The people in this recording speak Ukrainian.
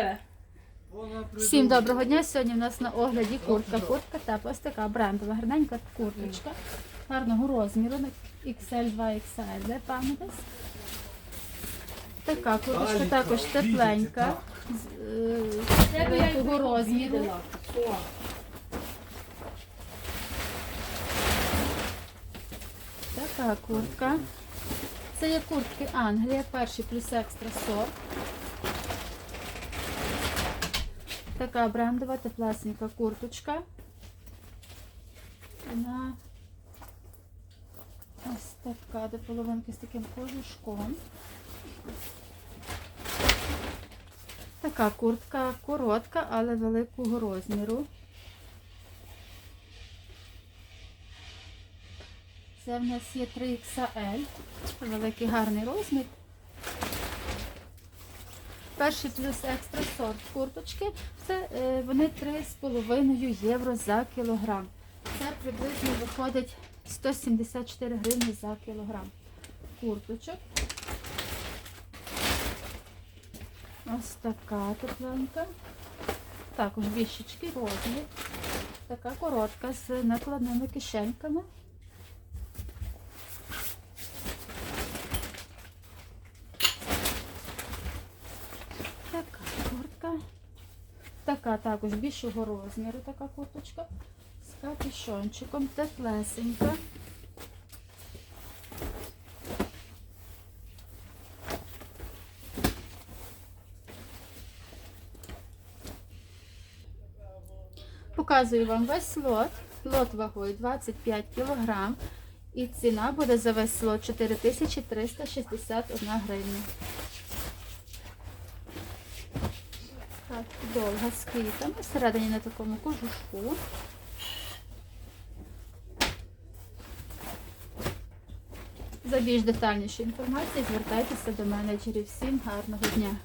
красиве. Всім доброго дня. Сьогодні в нас на огляді куртка. Куртка тепла, ось така брендова, гарненька курточка. Гарного розміру XL 2XL, де пам'ятаєш? Така курточка також тепленька. з, е, Великого розміру. Така куртка. Це є куртки Англія, перший плюс екстра сорт. Така брендова теплесенька курточка. Вона ось така до половинки з таким кожушком. Така куртка коротка, але великого розміру. Це в нас є 3XL, великий гарний розмір. Перший плюс екстра сорт курточки. Це е, вони 3,5 євро за кілограм. Це приблизно виходить 174 гривні за кілограм курточок. Ось така тепленька. Також віщички розмір. Така коротка з накладними кишеньками. Така куртка. Така також більшого розміру така курточка. З капюшончиком, теплесенька. Показую вам весь лот. Лот вагою 25 кг. І ціна буде за весь лот 4361 гривня. Так, довга з квітами, всередині на такому кожушку. За більш детальнішою інформацією звертайтеся до менеджерів. Всім гарного дня!